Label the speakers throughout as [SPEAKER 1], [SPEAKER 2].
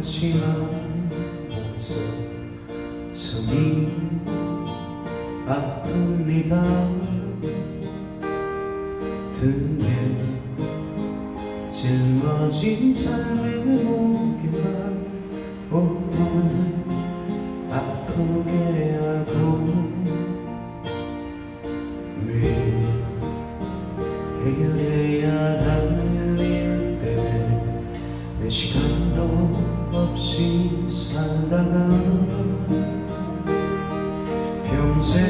[SPEAKER 1] 것이 많아서 손이 아픕니다. 등에 짊어진 삶의 무게가 온몸을 아프게 하고 매일 해결해야 할 일들 내 시간도 없이 살다가 평생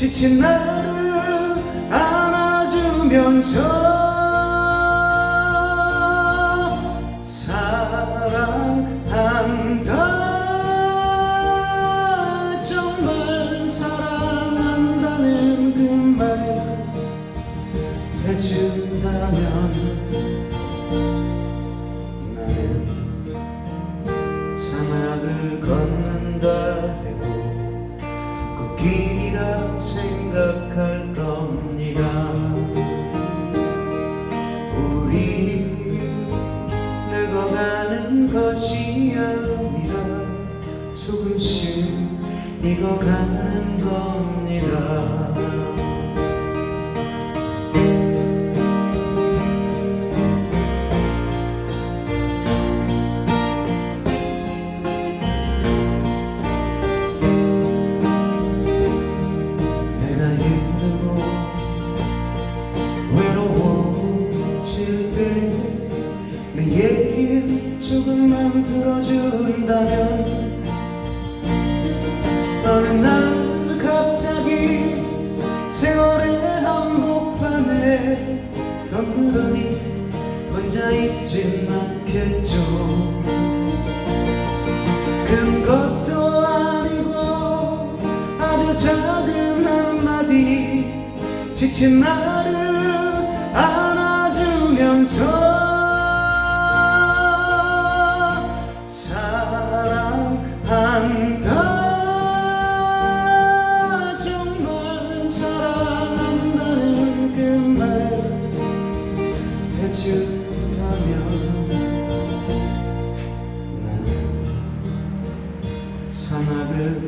[SPEAKER 1] 지친 나를 안아주면서 사랑한다. 정말 사랑한다는 그말 해준다면 나는 사막을 걷는다 조금씩 익어가는 겁니다 덩그러니 혼자 있진 않겠죠. 큰 것도 아니고 아주 작은 한마디 지친 나를 안아주면서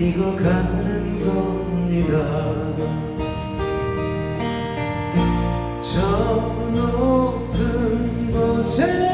[SPEAKER 1] 익어가는 겁니다. 저 높은 곳에